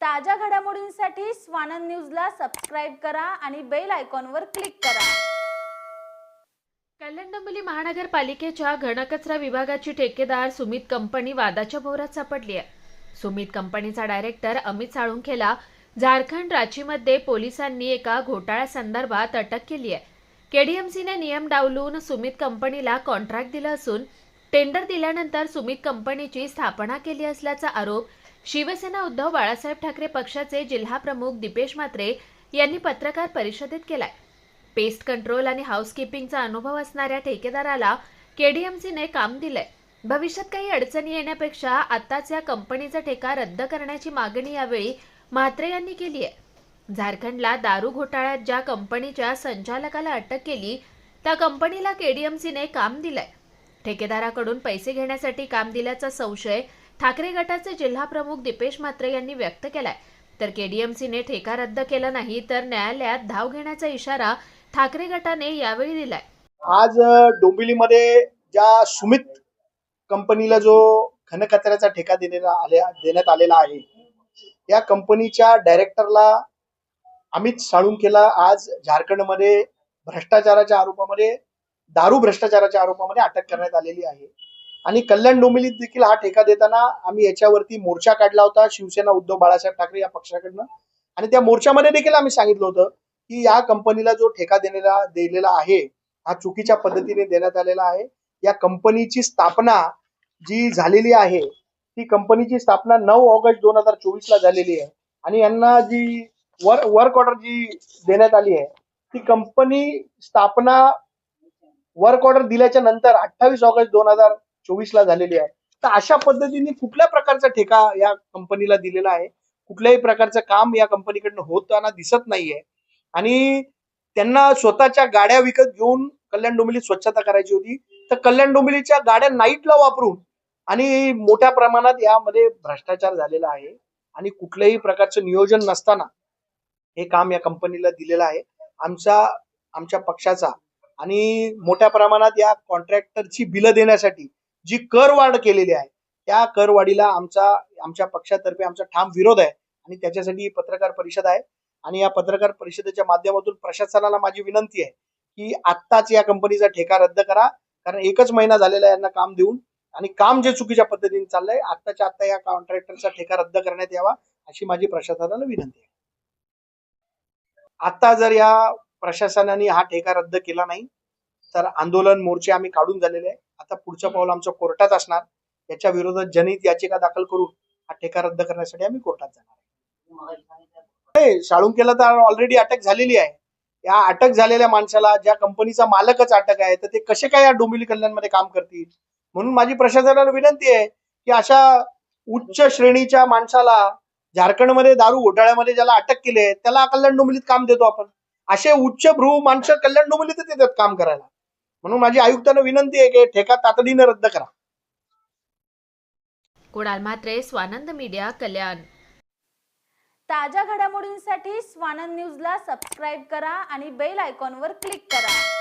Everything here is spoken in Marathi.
ताज्या घडामोडींसाठी स्वानंद न्यूजला सबस्क्राईब करा आणि बेल आयकॉनवर क्लिक करा. कल्याण डोंबिवली महानगरपालिकेच्या घनकचरा विभागाची ठेकेदार सुमित कंपनी वादाच्या भोवरात सापडली आहे. सुमित कंपनीचा डायरेक्टर अमित साळुंखेला झारखंड रांचीमध्ये पोलिसांनी एका घोटाळ्यासंदर्भात अटक केली आहे. केडीएमसीने नियम डावलून सुमित कंपनीला कॉन्ट्रॅक्ट दिलं असून टेंडर दिल्यानंतर सुमित कंपनीची स्थापना केली असल्याचा आरोप शिवसेना उद्धव बाळासाहेब ठाकरे पक्षाचे जिल्हाप्रमुख दीपेश म्हात्रे यांनी पत्रकार परिषदेत केलाय. पेस्ट कंट्रोल आणि हाऊसकीपिंगचा अनुभव असणाऱ्या ठेकेदाराला केडीएमसीने काम दिलंय. भविष्यात काही अडचणी येण्यापेक्षा आताच या कंपनीचा ठेका रद्द करण्याची मागणी यावेळी म्हात्रे यांनी केली आहे. झारखंडला दारू घोटाळ्यात ज्या कंपनीच्या संचालकाला अटक केली त्या कंपनीला केडीएमसीने काम दिलंय. ठेकेदाराकडून पैसे घेण्यासाठी काम दिल्याचा संशय ठाकरे गटाचे जिल्हाप्रमुख दीपेश म्हात्रे यांनी व्यक्त केलाय. तर केडीएमसीने ठेका रद्द केला नाही तर न्यायालयात धाव घेण्याचा इशारा ठाकरे गटाने यावेळी दिलाय. आज डोंबिवलीमध्ये ज्या सुमित कंपनीला जो घनकचऱ्याचा ठेका देण्यात आलेला आहे या कंपनीच्या डायरेक्टरला अमित साळुंकेला आज झारखंडमध्ये भ्रष्टाचाराच्या आरोपामध्ये दारू भ्रष्टाचाराच्या आरोपामध्ये अटक करण्यात आलेली आहे. आणि कल्याण डोंबिवलीत देखील हा ठेका देताना आम्ही याच्यावरती मोर्चा काढला होता शिवसेना उद्धव बाळासाहेब ठाकरे या पक्षाकडनं. आणि त्या मोर्चामध्ये देखील आम्ही सांगितलं होतं की या कंपनीला जो ठेका देण्याला दिलेला आहे हा चुकीच्या पद्धतीने देण्यात आलेला आहे. या कंपनीची स्थापना जी झालेली आहे ती कंपनीची स्थापना नऊ ऑगस्ट दोन हजार चोवीस ला झालेली आहे. आणि यांना जी वर वर्क ऑर्डर जी देण्यात आली आहे ती कंपनी स्थापना वर्क ऑर्डर दिल्याच्या नंतर अठ्ठावीस ऑगस्ट दोन हजार चोवीस ला झालेली आहे. तर अशा पद्धतीने कुठल्या प्रकारचा ठेका या कंपनीला दिलेला आहे? कुठल्याही प्रकारचं काम या कंपनीकडनं होताना दिसत नाहीये. आणि त्यांना स्वतःच्या गाड्या विकत घेऊन कल्याण डोंबिवलीत स्वच्छता करायची होती. तर कल्याण डोंबिवलीच्या गाड्या नाईटला वापरून आणि मोठ्या प्रमाणात यामध्ये भ्रष्टाचार झालेला आहे. आणि कुठल्याही प्रकारचं नियोजन नसताना हे काम या कंपनीला दिलेलं आहे. आमचा आमच्या पक्षाचा आणि मोठ्या प्रमाणात या कॉन्ट्रॅक्टरची बिलं देण्यासाठी जी करवाढ केलेली आहे त्या करवाढीला आमचा आमच्या पक्षातर्फे आमचा ठाम विरोध आहे आणि त्याच्यासाठी ही पत्रकार परिषद आहे. आणि या पत्रकार परिषदेच्या माध्यमातून प्रशासनाला माझी विनंती आहे की आत्ताच या कंपनीचा ठेका रद्द करा. कारण एकच महिना झालेला आहे यांना काम देऊन आणि काम जे चुकीच्या पद्धतीने चाललंय आत्ताच्या आत्ता या कॉन्ट्रॅक्टरचा ठेका रद्द करण्यात यावा अशी माझी प्रशासनाला विनंती आहे. आता जर या प्रशासनाने हा ठेका रद्द केला नाही तर आंदोलन मोर्चे आम्ही काढून झालेले आहे. आता पुढचं पाऊल आमचं कोर्टात असणार. याच्या विरोधात जनहित याचिका दाखल करून हा ठेका रद्द करण्यासाठी आम्ही कोर्टात जाणार आहे. साळुंकेला तर ऑलरेडी अटक झालेली आहे. या अटक झालेल्या माणसाला ज्या कंपनीचा मालकच अटक आहे तर ते कसे काय या डोंबिवली कल्याणमध्ये काम करतील? म्हणून माझी प्रशासनाला विनंती आहे की अशा उच्च श्रेणीच्या माणसाला झारखंडमध्ये दारू घोटाळ्यामध्ये ज्याला अटक केली आहे त्याला कल्याण डोंबिवलीत काम देतो आपण. असे उच्च भ्रू माणसं कल्याण डोंबिवलीतच येतात काम करायला. म्हणून माझी आयुक्तांना विनंती आहे की ठेका तातडीने रद्द करा. कुणाल म्हात्रे स्वानंद मीडिया कल्याण. ताज्या घडामोडींसाठी स्वानंद न्यूजला सबस्क्राईब करा आणि बेल आयकॉनवर क्लिक करा.